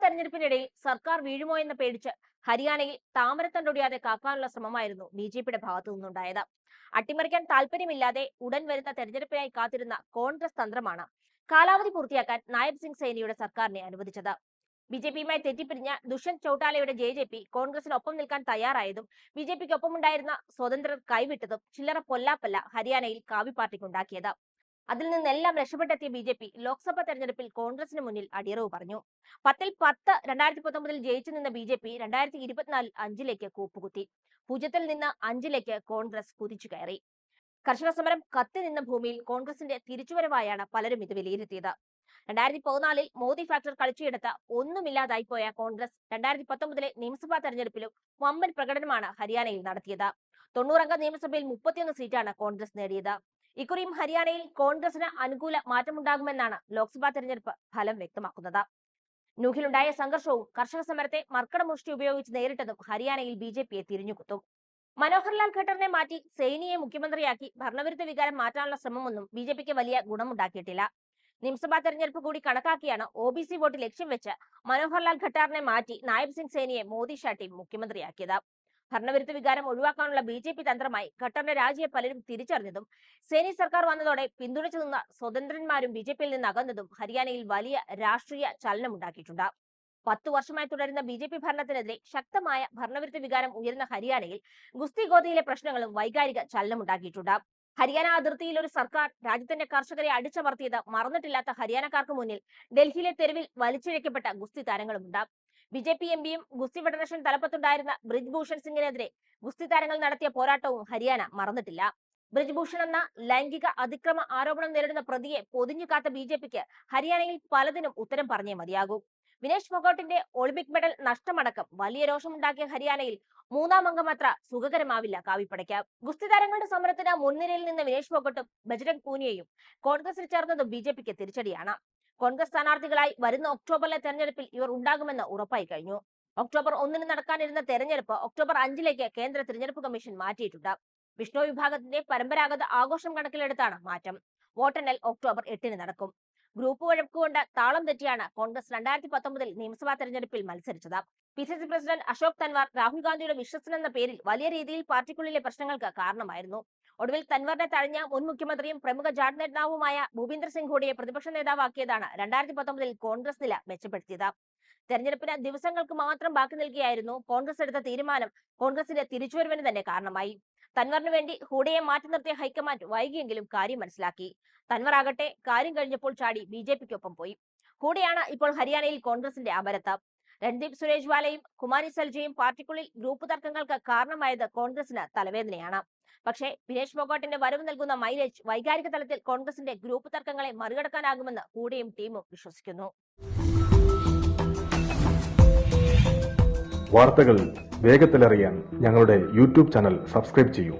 തെരഞ്ഞെടുപ്പിനിടയിൽ സർക്കാർ വീഴുമോ എന്ന് പേടിച്ച് ഹരിയാനയിൽ താമരത്തണ്ടൊടിയാതെ കാക്കാനുള്ള ശ്രമമായിരുന്നു ബി ജെ പിയുടെ ഭാഗത്തു നിന്നുണ്ടായത്. അട്ടിമറിക്കാൻ താല്പര്യമില്ലാതെ ഉടൻ വരുന്ന തെരഞ്ഞെടുപ്പിനായി കാത്തിരുന്ന കോൺഗ്രസ് തന്ത്രമാണ് കാലാവധി പൂർത്തിയാക്കാൻ നായബ് സിംഗ് സൈനിയുടെ സർക്കാരിനെ അനുവദിച്ചത്. ബി ജെ പിയുമായി തെറ്റിപ്പിരിഞ്ഞ ദുഷ്യന്ത് ചൌട്ടാലയുടെ ജെ ജെ പി കോൺഗ്രസിനൊപ്പം നിൽക്കാൻ തയ്യാറായതും ബി ജെ പിക്ക് ഒപ്പമുണ്ടായിരുന്ന സ്വതന്ത്രർ കൈവിട്ടതും ചില്ലറ പൊല്ലാപ്പല്ല ഹരിയാനയിൽ കാവി പാർട്ടിക്കുണ്ടാക്കിയത് അതിൽ നിന്നെല്ലാം രക്ഷപ്പെട്ടെത്തിയ ബി ജെ പി ലോക്സഭാ തെരഞ്ഞെടുപ്പിൽ കോൺഗ്രസിന് മുന്നിൽ അടിയറവ് പറഞ്ഞു. പത്തിൽ പത്ത് രണ്ടായിരത്തി പത്തൊമ്പതിൽ ജയിച്ചു നിന്ന ബി ജെ പി രണ്ടായിരത്തി ഇരുപത്തിനാലിൽ അഞ്ചിലേക്ക് കൂപ്പുകുത്തി. പൂജ്യത്തിൽ നിന്ന് അഞ്ചിലേക്ക് കോൺഗ്രസ് കുതിച്ചു കയറി. കർഷക സമരം കത്തി നിന്ന ഭൂമിയിൽ കോൺഗ്രസിന്റെ തിരിച്ചുവരവായാണ് പലരും ഇത് വിലയിരുത്തിയത്. രണ്ടായിരത്തി പതിനാലിൽ മോദി ഫാക്ടർ കളിച്ചെടുത്ത ഒന്നുമില്ലാതായി പോയ കോൺഗ്രസ് രണ്ടായിരത്തി പത്തൊമ്പതിലെ നിയമസഭാ തെരഞ്ഞെടുപ്പിലും വമ്പൻ പ്രകടനമാണ് ഹരിയാനയിൽ നടത്തിയത്. തൊണ്ണൂറംഗ നിയമസഭയിൽ മുപ്പത്തിയൊന്ന് സീറ്റാണ് കോൺഗ്രസ് നേടിയത്. ഇക്കുറിയും ഹരിയാനയിൽ കോൺഗ്രസിന് അനുകൂല മാറ്റമുണ്ടാകുമെന്നാണ് ലോക്സഭാ തെരഞ്ഞെടുപ്പ് ഫലം വ്യക്തമാക്കുന്നത്. ന്യൂഹിലുണ്ടായ സംഘർഷവും കർഷക സമരത്തെ മർക്കടമുഷ്ടി ഉപയോഗിച്ച് നേരിട്ടതും ഹരിയാനയിൽ ബി ജെ പിയെ തിരിഞ്ഞുകുത്തും. മനോഹർലാൽ ഖട്ടറിനെ മാറ്റി സൈനിയെ മുഖ്യമന്ത്രിയാക്കി ഭരണവിരുദ്ധ വികാരം മാറ്റാനുള്ള ശ്രമമൊന്നും ബി ജെ പിക്ക് വലിയ ഗുണമുണ്ടാക്കിയിട്ടില്ല. നിയമസഭാ തെരഞ്ഞെടുപ്പ് കൂടി കണക്കാക്കിയാണ് ഒ ബി സി വോട്ട് ലക്ഷ്യം വെച്ച് മനോഹർലാൽ ഖട്ടാറിനെ മാറ്റി നായബ് സിംഗ് സൈനിയെ മോദി ഷാ ടീം മുഖ്യമന്ത്രിയാക്കിയത്. ഭരണവിരുദ്ധ വികാരം ഒഴിവാക്കാനുള്ള ബി ജെ പി തന്ത്രമായി ഖട്ടറിന്റെ രാജിയെ പലരും തിരിച്ചറിഞ്ഞതും സേനി സർക്കാർ വന്നതോടെ പിന്തുണച്ചു നിന്ന സ്വതന്ത്രന്മാരും ബി ജെ പിയിൽ നിന്ന് അകന്നതും ഹരിയാനയിൽ വലിയ രാഷ്ട്രീയ ചലനമുണ്ടാക്കിയിട്ടുണ്ട് പത്തു വർഷമായി തുടരുന്ന ബി ജെ പി ഭരണത്തിനെതിരെ ശക്തമായ ഭരണവിരുദ്ധ വികാരം ഉയരുന്ന ഹരിയാനയിൽ ഗുസ്തി ഗോതയിലെ പ്രശ്നങ്ങളും വൈകാരിക ചലനമുണ്ടാക്കിയിട്ടുണ്ട് ഹരിയാന അതിർത്തിയിൽ ഒരു സർക്കാർ രാജ്യത്തിന്റെ കർഷകരെ അടിച്ചമർത്തിയത് മറന്നിട്ടില്ലാത്ത ഹരിയാനക്കാർക്ക് മുന്നിൽ ഡൽഹിയിലെ തെരുവിൽ വലിച്ചിഴക്കപ്പെട്ട ഗുസ്തി താരങ്ങളുമുണ്ട്. ബി ജെ പി എം പിയും ഗുസ്തി ഫെഡറേഷൻ തലപ്പത്തുണ്ടായിരുന്ന ബ്രിജ്ഭൂഷൺ സിംഗിനെതിരെ ഗുസ്തി താരങ്ങൾ നടത്തിയ പോരാട്ടവും ഹരിയാന മറന്നിട്ടില്ല. ബ്രിജ് ബ്രിജ്ഭൂഷൺ എന്ന ലൈംഗിക അതിക്രമ ആരോപണം നേരിടുന്ന പ്രതിയെ പൊതിഞ്ഞു കാത്ത ബി ജെ പിക്ക് ഹരിയാനയിൽ പലതിനും ഉത്തരം പറഞ്ഞേ മതിയാകൂ. വിനേഷ് ഫൊഗോട്ടിന്റെ ഒളിമ്പിക് മെഡൽ നഷ്ടമടക്കം വലിയ രോഷമുണ്ടാക്കിയ ഹരിയാനയിൽ മൂന്നാം അംഗം അത്ര സുഖകരമാവില്ല കാവിപ്പടയ്ക്ക്. ഗുസ്തി താരങ്ങളുടെ സമരത്തിന് മുൻനിരയിൽ നിന്ന് വിനേഷ് ഫൊഗോട്ടും ബജരംഗ് പൂനിയയും കോൺഗ്രസിൽ ചേർന്നതും ബി ജെ പിക്ക് തിരിച്ചടിയാണ്. കോൺഗ്രസ് സ്ഥാനാർത്ഥികളായി വരുന്ന ഒക്ടോബറിലെ തെരഞ്ഞെടുപ്പിൽ ഇവർ ഉണ്ടാകുമെന്ന് ഉറപ്പായി കഴിഞ്ഞു. ഒക്ടോബർ ഒന്നിന് നടക്കാനിരുന്ന തെരഞ്ഞെടുപ്പ് ഒക്ടോബർ അഞ്ചിലേക്ക് കേന്ദ്ര തിരഞ്ഞെടുപ്പ് കമ്മീഷൻ മാറ്റിയിട്ടുണ്ട്. വിഷ്ണു വിഭാഗത്തിന്റെ പരമ്പരാഗത ആഘോഷം കണക്കിലെടുത്താണ് മാറ്റം. വോട്ടെണ്ണൽ ഒക്ടോബർ എട്ടിന് നടക്കും. ഗ്രൂപ്പ് വഴക്കുകൊണ്ട് താളം തെറ്റിയാണ് കോൺഗ്രസ് രണ്ടായിരത്തി പത്തൊമ്പതിൽ നിയമസഭാ തെരഞ്ഞെടുപ്പിൽ മത്സരിച്ചത്. P C C president Ashok Tanwar Rahul ഗാന്ധിയുടെ വിശ്വസനെന്ന പേരിൽ വലിയ രീതിയിൽ പാർട്ടിക്കുള്ളിലെ പ്രശ്നങ്ങൾക്ക് കാരണമായിരുന്നു. ഒടുവിൽ തൻവറിനെ തഴഞ്ഞ മുൻ മുഖ്യമന്ത്രിയും പ്രമുഖ ജാഡ് നേതാവുമായ ഭൂപീന്ദർ സിംഗ് ഹൂഡിയെ പ്രതിപക്ഷ നേതാവാക്കിയതാണ് രണ്ടായിരത്തി പത്തൊമ്പതിൽ കോൺഗ്രസ് നില മെച്ചപ്പെടുത്തിയത്. തെരഞ്ഞെടുപ്പിന് ദിവസങ്ങൾക്ക് മാത്രം ബാക്കി നൽകിയായിരുന്നു കോൺഗ്രസ് എടുത്ത തീരുമാനം. കോൺഗ്രസിന്റെ തിരിച്ചുവരവിന് തന്നെ കാരണമായി. തൻവറിന് വേണ്ടി ഹൂഡയെ മാറ്റി നിർത്തിയ ഹൈക്കമാൻഡ് വൈകിയെങ്കിലും കാര്യം മനസ്സിലാക്കി. തൻവർ ആകട്ടെ കാര്യം കഴിഞ്ഞപ്പോൾ ചാടി ബി ജെ പിക്കൊപ്പം പോയി. ഹൂഡയാണ് ഇപ്പോൾ ഹരിയാനയിൽ കോൺഗ്രസിന്റെ അമരത്ത് രൺദീപ് സുരേജ്വാലയും കുമാരി സൽജയും പാർട്ടിക്കുള്ളിൽ ഗ്രൂപ്പ് തർക്കങ്ങൾക്ക് കാരണമായത് കോൺഗ്രസിന് തലവേദനയാണ്. പക്ഷേ വിനേഷ് ഫോഗോട്ടിന്റെ വരവ് നൽകുന്ന മൈലേജ് വൈകാരിക തലത്തിൽ കോൺഗ്രസിന്റെ ഗ്രൂപ്പ് തർക്കങ്ങളെ മറികടക്കാനാകുമെന്ന് കൂടെയും ടീമും വിശ്വസിക്കുന്നു. വാർത്തകൾ വേഗത്തിലറിയാൻ ഞങ്ങളുടെ യൂട്യൂബ് ചാനൽ സബ്സ്ക്രൈബ് ചെയ്യൂ.